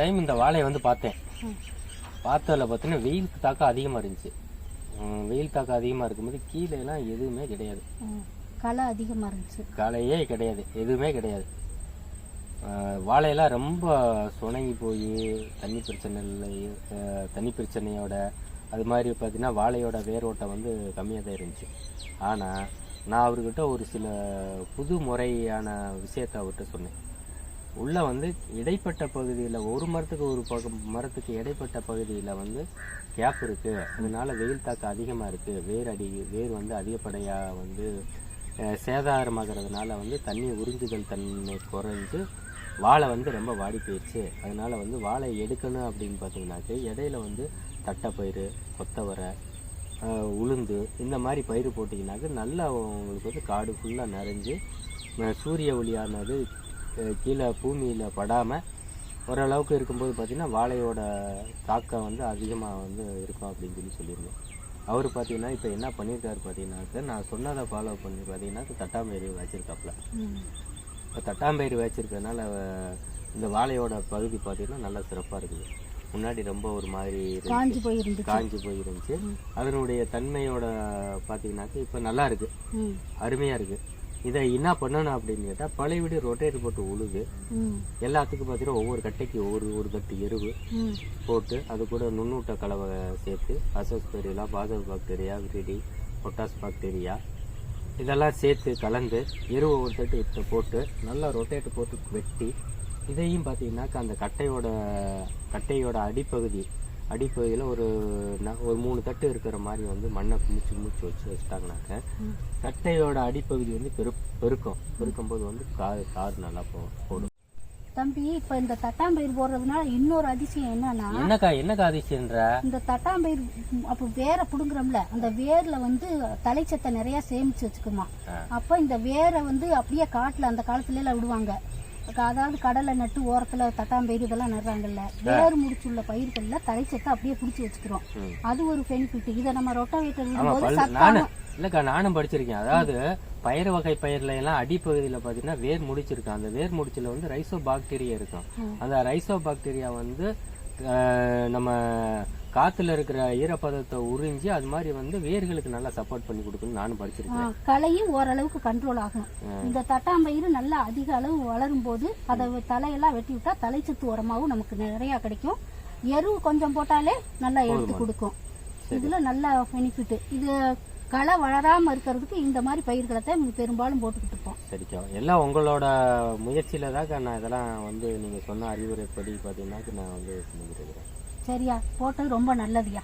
Time இந்த வாழையை வந்து பார்த்தேன். பார்த்ததில் பார்த்தீங்கன்னா வெயில் தாக்கம் அதிகமாக இருந்துச்சு. வெயில் தாக்கம் அதிகமாக இருக்கும்போது கீழே எல்லாம் எதுவுமே கிடையாது. களை அதிகமா இருந்துச்சு. களையே கிடையாது. எதுவுமே கிடையாது. வாழையெல்லாம் ரொம்ப சுணங்கி போய் தண்ணி பிரச்சனை இல்லை. தண்ணி பிரச்சனையோட அது மாதிரி பார்த்தீங்கன்னா வாழையோட வேரோட்டம் வந்து கம்மியாக தான் இருந்துச்சு. ஆனால் நான் அவர்கிட்ட ஒரு சில புது முறையான விஷயத்தை அவர்கிட்ட சொன்னேன். உள்ளே வந்து இடைப்பட்ட பகுதியில் ஒரு மரத்துக்கு ஒரு பகு மரத்துக்கு இடைப்பட்ட பகுதியில் வந்து கேப் இருக்குது அதனால வெயில் தாக்கம் அதிகமாக இருக்குது வேர் அடி வேர் வந்து அதிகப்படையாக வந்து சேதாரமாகிறதுனால சேதாரமாகறதுனால வந்து தண்ணி உறிஞ்சுதல் தன்மை குறைஞ்சு வாழை வந்து ரொம்ப வாடி போயிடுச்சு அதனால் வந்து வாழை எடுக்கணும் அப்படின்னு பார்த்தீங்கன்னாக்க இடையில வந்து தட்டைப்பயிறு கொத்தவரை உளுந்து இந்த மாதிரி பயிர் போட்டிங்கனாக்க நல்லா உங்களுக்கு வந்து காடு ஃபுல்லாக நிறைஞ்சு சூரிய ஒளியானது கீழே பூமியில் படாமல் ஓரளவுக்கு இருக்கும்போது பார்த்தீங்கன்னா வாழையோட தாக்கம் வந்து அதிகமாக வந்து இருக்கும் அப்படின்னு சொல்லி சொல்லியிருந்தேன். அவர் பார்த்தீங்கன்னா இப்போ என்ன பண்ணியிருக்காரு பார்த்தீங்கன்னாக்க நான் சொன்னதை ஃபாலோ பண்ணி பார்த்தீங்கன்னா தட்டாம்பயிறு வச்சிருக்காப்புல. இப்போ தட்டாம்பயிறு வச்சிருக்கறதுனால அஹ், இந்த வாழையோட பகுதி பார்த்தீங்கன்னா நல்லா சிறப்பாக இருக்குது. முன்னாடி ரொம்ப ஒரு மாதிரி இருந்துச்சு. காஞ்சு போயிருந்துச்சு. காஞ்சி போயிருந்துச்சு. அதனுடைய தன்மையோட பார்த்தீங்கன்னாக்க இப்போ நல்லா இருக்கு. ம். அருமையாக இருக்கு. இதை என்ன பண்ணணும் அப்படின்னு கேட்டால் பழைய வீடு ரொட்டேட் போட்டு உழுது ம். எல்லாத்துக்கும் பார்த்தீங்கன்னா ஒவ்வொரு கட்டைக்கு ஒவ்வொரு ஒரு கட்டு எருவு. போட்டு அது கூட நுண்ணூட்ட கலவை சேர்த்து அசோஸ்பெரியா பாசல் பாக்டீரியா விரிடி பொட்டாஸ் பாக்டீரியா இதெல்லாம் சேர்த்து கலந்து எருவை ஒரு தட்டு போட்டு நல்லா ரொட்டேட் போட்டு வெட்டி இதையும் பார்த்தீங்கன்னாக்கா அந்த கட்டையோட கட்டையோட அடிப்பகுதி அடிப்பகுதியில் ஒரு ஒரு மூணு தட்டு இருக்கிற மாதிரி வந்து மண்ணை குமிச்சு குமிச்சு வச்சு வச்சுட்டாங்கனாக்க ம். கட்டையோட அடிப்பகுதி வந்து பெரு பெருக்கும் பெருக்கும் போது வந்து கார் கார் நல்லா போடும் தம்பி இப்ப இந்த தட்டாம்பயிர் போடுறதுனால இன்னொரு அதிசயம் என்னன்னா என்னக்கா என்னக்கா அதிசயன்ற இந்த தட்டாம்பயிர் அப்ப வேரை புடுங்குறோம்ல அந்த வேர்ல வந்து தலைச்சத்தை நிறைய சேமிச்சு வச்சுக்குமா. அப்ப இந்த வேரை வந்து அப்படியே காட்டுல அந்த காலத்துல எல்லாம் விடுவாங்க அதாவது கடலை நட்டு ஓரத்துல தட்டாம்பயிர் இதெல்லாம் நடுறாங்கல்ல வேர் முடிச்சுள்ள பயிர்கள்ல தலைச்சத்தை அப்படியே புடிச்சு வச்சுக்கிறோம். அது ஒரு பெனிஃபிட் இதை நம்ம ரொட்டாவேட்டர் விடும்போது இல்லக்கா நானும் படிச்சிருக்கேன். அதாவது பயிர் வகை பயிர்ல எல்லாம் அடிப்பகுதியில பாத்தீங்கன்னா வேர் முடிச்சிருக்கும் அந்த வேர் முடிச்சுல வந்து ரைசோ பாக்டீரியா இருக்கும். அந்த ரைசோ பாக்டீரியா வந்து நம்ம காத்துல இருக்கிற ஈரப்பதத்தை உறிஞ்சி அது மாதிரி வந்து வேர்களுக்கு நல்லா சப்போர்ட் பண்ணி கொடுக்குன்னு நானும் படிச்சிருக்கேன். களையும் ஓரளவுக்கு கண்ட்ரோல் ஆகும் இந்த தட்டாம்பயிறு நல்லா அதிக அளவு வளரும் போது அதை தலையெல்லாம் வெட்டி விட்டா தலைச்சத்து உரமாவும் நமக்கு நிறைய கிடைக்கும். எரு கொஞ்சம் போட்டாலே நல்லா எடுத்து கொடுக்கும். இதுல நல்ல பெனிஃபிட் இது களை வளராம இருக்கிறதுக்கு இந்த மாதிரி பயிர்களை தான் பெரும்பாலும் போட்டுக்கிட்டு இருப்போம். சரிக்கா. எல்லாம் உங்களோட முயற்சியில தான் நான் இதெல்லாம் வந்து நீங்க சொன்ன அறிவுரைப்படி பாத்தீங்கன்னா நான் வந்து செஞ்சுட்டு இருக்கிறேன் சரியா? போட்டது ரொம்ப நல்லதுயா?